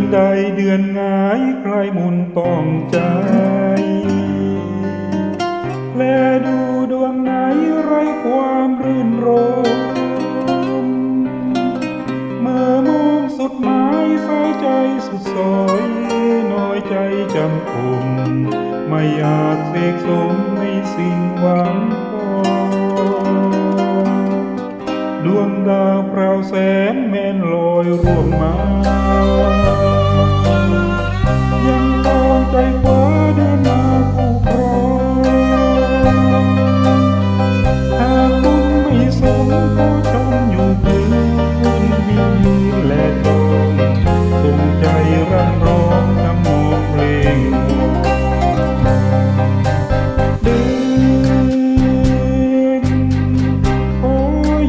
นใดเดือนงายใครมุนต้องใจแลดูดวงไหนไรความรื่นรมเมื่อมองสุดหมายสายใจสุดซอยน้อยใจจำคมไม่อาจเสกสมในสิ่งหวังพอดวงดาวพราวแสนแม่นลอยร่วงมา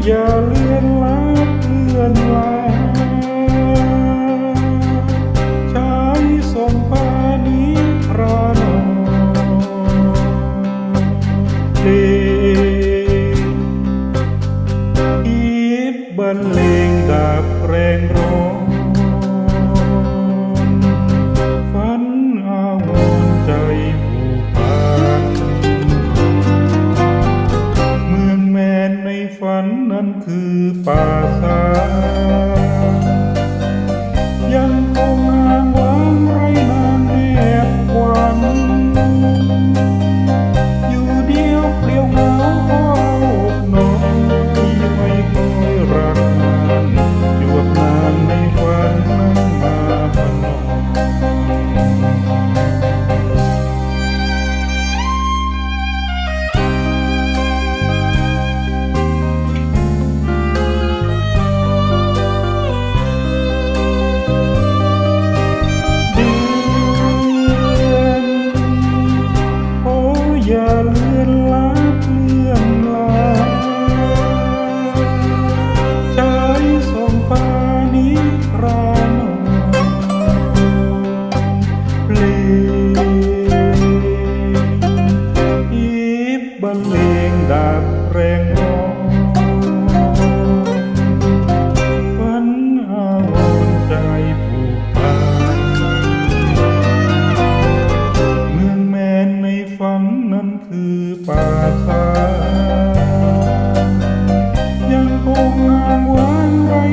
อย่าเลือนลาเลือนลาใช้ส่งพานิพระนองเพลงคิดบันเล เพลงดับแรงร้อนฝันอาวรใจผูกพันเมืองแมนในฝันนั้นคือป่าซายังคงงามหวานไร้